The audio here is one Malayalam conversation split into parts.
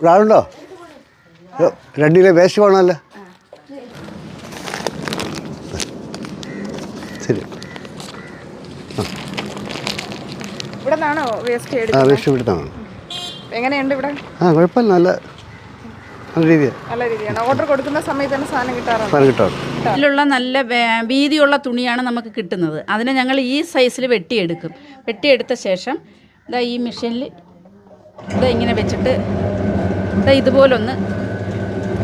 ഇവിടെ രണ്ടിലെ രണ്ട് കിലോ വേസ്റ്റ് വേണമല്ലോ. ശരി. ആ. വേസ്റ്റ് എങ്ങനെയുണ്ട് ഇവിടെ? ആ കുഴപ്പമില്ല. നല്ല നല്ല രീതിയാണ് നല്ല രീതിയാണ്. ഓർഡർ കൊടുക്കുന്ന സമയത്ത് തന്നെ സാധനം കിട്ടാറുണ്ട്? സാധനം കിട്ടാറ് ഇതിലുള്ള നല്ല വീതിയുള്ള തുണിയാണ് നമുക്ക് കിട്ടുന്നത്. അതിനെ ഞങ്ങൾ ഈ സൈസിൽ വെട്ടിയെടുക്കും. വെട്ടിയെടുത്ത ശേഷം ഇതാ ഈ മെഷീനിൽ ഇതാ ഇങ്ങനെ വെച്ചിട്ട് ഇതുപോലൊന്ന്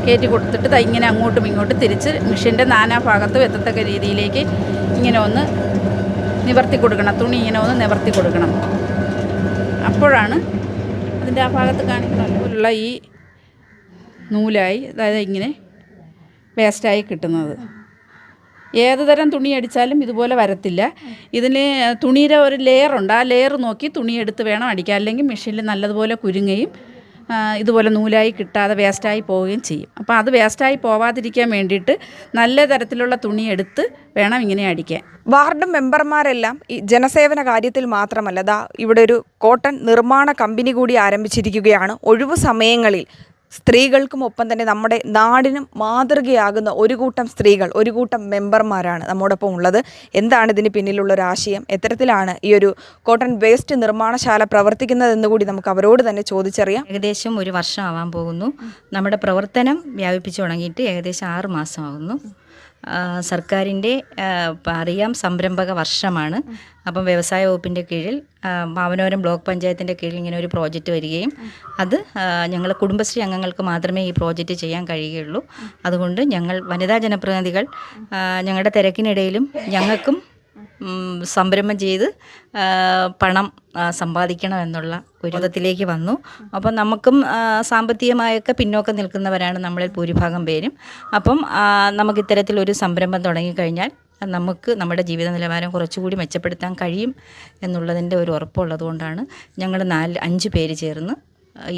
കയറ്റി കൊടുത്തിട്ട് ഇങ്ങനെ അങ്ങോട്ടും ഇങ്ങോട്ടും തിരിച്ച് മെഷീന്റെ നാനാ ഭാഗത്തും എത്തത്തക്ക രീതിയിലേക്ക് ഇങ്ങനെ ഒന്ന് നിവർത്തി കൊടുക്കണം. തുണി ഇങ്ങനെ ഒന്ന് നിവർത്തി കൊടുക്കണം. അപ്പോഴാണ് അതിന്റെ ആ ഭാഗത്ത് കാണിക്കണമല്ലോ ഈ നൂലായി അതായത് ഇങ്ങനെ വേസ്റ്റായി കിട്ടുന്നത്. ഏത് തരം തുണി അടിച്ചാലും ഇതുപോലെ വരത്തില്ല. ഇതിന് തുണിയുടെ ഒരു ലെയറുണ്ട് ആ ലെയർ നോക്കി തുണി എടുത്ത് വേണം അടിക്കാൻ. അല്ലെങ്കിൽ മെഷീനിൽ നല്ലതുപോലെ കുരുങ്ങുകയും ഇതുപോലെ നൂലായി കിട്ടാതെ വേസ്റ്റായി പോവുകയും ചെയ്യും. അപ്പോൾ അത് വേസ്റ്റായി പോവാതിരിക്കാൻ വേണ്ടിയിട്ട് നല്ല തരത്തിലുള്ള തുണി എടുത്ത് വേണം ഇങ്ങനെ അടിക്കാൻ. വാർഡ് മെമ്പർമാരെല്ലാം ഈ ജനസേവന കാര്യത്തിൽ മാത്രമല്ല ഇവിടെ ഒരു കോട്ടൺ നിർമ്മാണ കമ്പനി കൂടി ആരംഭിച്ചിരിക്കുകയാണ്. ഒഴിവു സമയങ്ങളിൽ സ്ത്രീകൾക്കും ഒപ്പം തന്നെ നമ്മുടെ നാടിനും മാതൃകയാകുന്ന ഒരു കൂട്ടം സ്ത്രീകൾ ഒരു കൂട്ടം മെമ്പർമാരാണ് നമ്മോടൊപ്പം ഉള്ളത്. എന്താണ് ഇതിന് പിന്നിലുള്ള ഒരു ആശയം? എത്തരത്തിലാണ് ഈ ഒരു കോട്ടൺ വേസ്റ്റ് നിർമ്മാണശാല പ്രവർത്തിക്കുന്നതെന്ന് കൂടി നമുക്ക് അവരോട് തന്നെ ചോദിച്ചറിയാം. ഏകദേശം ഒരു വർഷം ആവാൻ പോകുന്നു. നമ്മുടെ പ്രവർത്തനം വ്യാപിപ്പിച്ചു തുടങ്ങിയിട്ട് ഏകദേശം ആറ് മാസമാകുന്നു. സർക്കാരിന്റെ അറിയാം സംരംഭക വർഷമാണ്. അപ്പം വ്യവസായ വകുപ്പിന്റെ കീഴിൽ മാവനോരം ബ്ലോക്ക് പഞ്ചായത്തിന്റെ കീഴിൽ ഇങ്ങനെ ഒരു പ്രോജക്റ്റ് വരികയും അത് ഞങ്ങൾ കുടുംബശ്രീ അംഗങ്ങൾക്ക് മാത്രമേ ഈ പ്രോജക്റ്റ് ചെയ്യാൻ കഴിയുകയുള്ളൂ. അതുകൊണ്ട് ഞങ്ങൾ വനിതാ ജനപ്രതിനിധികൾ ഞങ്ങളുടെ തിരക്കിനിടയിലും ഞങ്ങൾക്കും സംരംഭം ചെയ്ത് പണം സമ്പാദിക്കണം എന്നുള്ള ഒരു വിധത്തിലേക്ക് വന്നു. അപ്പം നമുക്കും സാമ്പത്തികമായൊക്കെ പിന്നോക്കം നിൽക്കുന്നവരാണ് നമ്മളിൽ ഭൂരിഭാഗം പേരും. അപ്പം നമുക്ക് ഇത്തരത്തിലൊരു സംരംഭം തുടങ്ങിക്കഴിഞ്ഞാൽ നമുക്ക് നമ്മുടെ ജീവിത നിലവാരം കുറച്ചുകൂടി മെച്ചപ്പെടുത്താൻ കഴിയും എന്നുള്ളതിന്റെ ഒരു ഉറപ്പുള്ളതുകൊണ്ടാണ് ഞങ്ങൾ നാല് അഞ്ച് പേര് ചേർന്ന്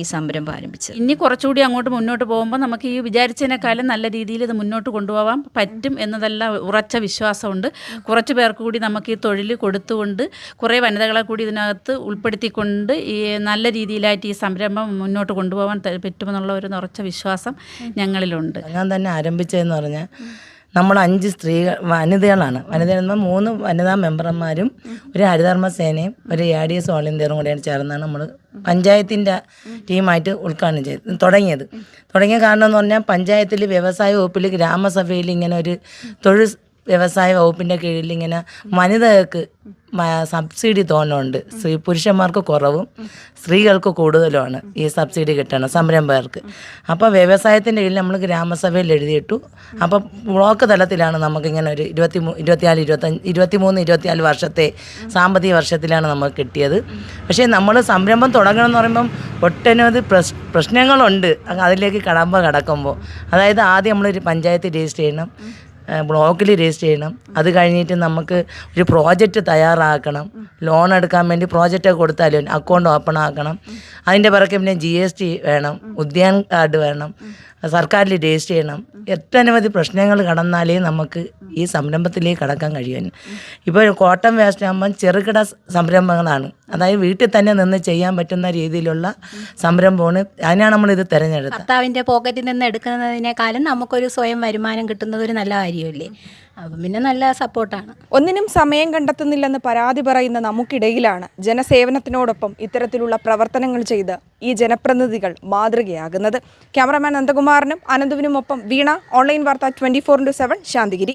ഈ സംരംഭം ആരംഭിച്ചത്? ഇനി കുറച്ചുകൂടി അങ്ങോട്ട് മുന്നോട്ട് പോകുമ്പോൾ നമുക്ക് ഈ വിചാരിച്ചതിനേക്കാളും നല്ല രീതിയിൽ ഇത് മുന്നോട്ട് കൊണ്ടുപോകാൻ പറ്റും എന്നതല്ല ഉറച്ച വിശ്വാസമുണ്ട്. കുറച്ച് പേർക്ക് കൂടി നമുക്ക് ഈ തൊഴിൽ കൊടുത്തുകൊണ്ട് കുറേ വനിതകളെ കൂടി ഇതിനകത്ത് ഉൾപ്പെടുത്തിക്കൊണ്ട് ഈ നല്ല രീതിയിലായിട്ട് ഈ സംരംഭം മുന്നോട്ട് കൊണ്ടുപോകാൻ പറ്റുമെന്നുള്ള ഒരു ഉറച്ച വിശ്വാസം ഞങ്ങളിലുണ്ട്. ഞാൻ തന്നെ ആരംഭിച്ചതെന്ന് പറഞ്ഞാൽ നമ്മൾ അഞ്ച് സ്ത്രീകൾ വനിതകളാണ്. വനിതകൾ മൂന്ന് വനിതാ മെമ്പർമാരും ഒരു ഹരിതകർമ്മ സേനയും ഒരു എ ഡി എസ് ഓൾ ഇന്ത്യയും കൂടെയാണ് ചേർന്നാണ് നമ്മൾ പഞ്ചായത്തിന്റെ ടീമായിട്ട് ഉദ്ഘാടനം ചെയ്ത് തുടങ്ങിയത്. തുടങ്ങിയ കാരണം എന്ന് പറഞ്ഞാൽ പഞ്ചായത്തിൽ വ്യവസായ വകുപ്പിൽ ഗ്രാമസഭയിൽ ഇങ്ങനെ ഒരു തൊഴിൽ വ്യവസായ വകുപ്പിന്റെ കീഴിൽ ഇങ്ങനെ വനിതകൾക്ക് സബ്സിഡി തോന്നുന്നുണ്ട്. സ്ത്രീ പുരുഷന്മാർക്ക് കുറവും സ്ത്രീകൾക്ക് കൂടുതലുമാണ് ഈ സബ്സിഡി കിട്ടണം സംരംഭകർക്ക്. അപ്പോൾ വ്യവസായത്തിന്റെ കീഴിൽ നമ്മൾ ഗ്രാമസഭയിൽ എഴുതിയിട്ടു. അപ്പോൾ ബ്ലോക്ക് തലത്തിലാണ് നമുക്കിങ്ങനെ ഒരു ഇരുപത്തി മൂ ഇരുപത്തിനാല് ഇരുപത്തഞ്ച് ഇരുപത്തി മൂന്ന് ഇരുപത്തിനാല് വർഷത്തെ സാമ്പത്തിക വർഷത്തിലാണ് നമുക്ക് കിട്ടിയത്. പക്ഷേ നമ്മൾ സംരംഭം തുടങ്ങണം എന്ന് പറയുമ്പം ഒട്ടനവധി പ്രശ് പ്രശ്നങ്ങളുണ്ട്. അതിലേക്ക് കടമ്പ കടക്കുമ്പോൾ. അതായത് ആദ്യം നമ്മളൊരു പഞ്ചായത്ത് രജിസ്റ്റർ ചെയ്യണം. ബ്ലോക്കിൽ രജിസ്റ്റർ ചെയ്യണം. അത് കഴിഞ്ഞിട്ട് നമുക്ക് ഒരു പ്രോജക്റ്റ് തയ്യാറാക്കണം. ലോൺ എടുക്കാൻ വേണ്ടി പ്രോജക്റ്റ് കൊടുത്താലും അക്കൗണ്ട് ഓപ്പൺ ആക്കണം. അതിന്റെ പുറകെ പിന്നെ ജി എസ് ടി വേണം. ഉദ്യാൻ കാർഡ് വേണം. സർക്കാരിൽ രജിസ്റ്റർ ചെയ്യണം. എത്ര അനവധി പ്രശ്നങ്ങൾ കടന്നാലേ നമുക്ക് ഈ സംരംഭത്തിലേക്ക് കടക്കാൻ കഴിയുമെന്ന്. ഇപ്പോൾ കോട്ടൺ വേസ്റ്റ് ആകുമ്പം ചെറുകിട സംരംഭങ്ങളാണ്. അതായത് വീട്ടിൽ തന്നെ നിന്ന് ചെയ്യാൻ പറ്റുന്ന രീതിയിലുള്ള സംരംഭമാണ്. അതിനാണ് നമ്മൾ ഇത് തിരഞ്ഞെടുത്തത്. ഭർത്താവിന്റെ പോക്കറ്റിൽ നിന്ന് എടുക്കുന്നതിനേക്കാളും നമുക്കൊരു സ്വയം വരുമാനം കിട്ടുന്നത് ഒരു നല്ല കാര്യമല്ലേ? അപ്പം പിന്നെ നല്ല സപ്പോർട്ടാണ്. ഒന്നിനും സമയം കണ്ടെത്തുന്നില്ലെന്ന് പരാതി പറയുന്ന നമുക്കിടയിലാണ് ജനസേവനത്തിനോടൊപ്പം ഇത്തരത്തിലുള്ള പ്രവർത്തനങ്ങൾ ചെയ്ത് ഈ ജനപ്രതിനിധികൾ മാതൃകയാകുന്നത്. ക്യാമറാമാൻ നന്ദകുമാറിനും അനന്തുവിനുമൊപ്പം വീണ ഓൺലൈൻ വാർത്ത twenty four into seven Santhigiri.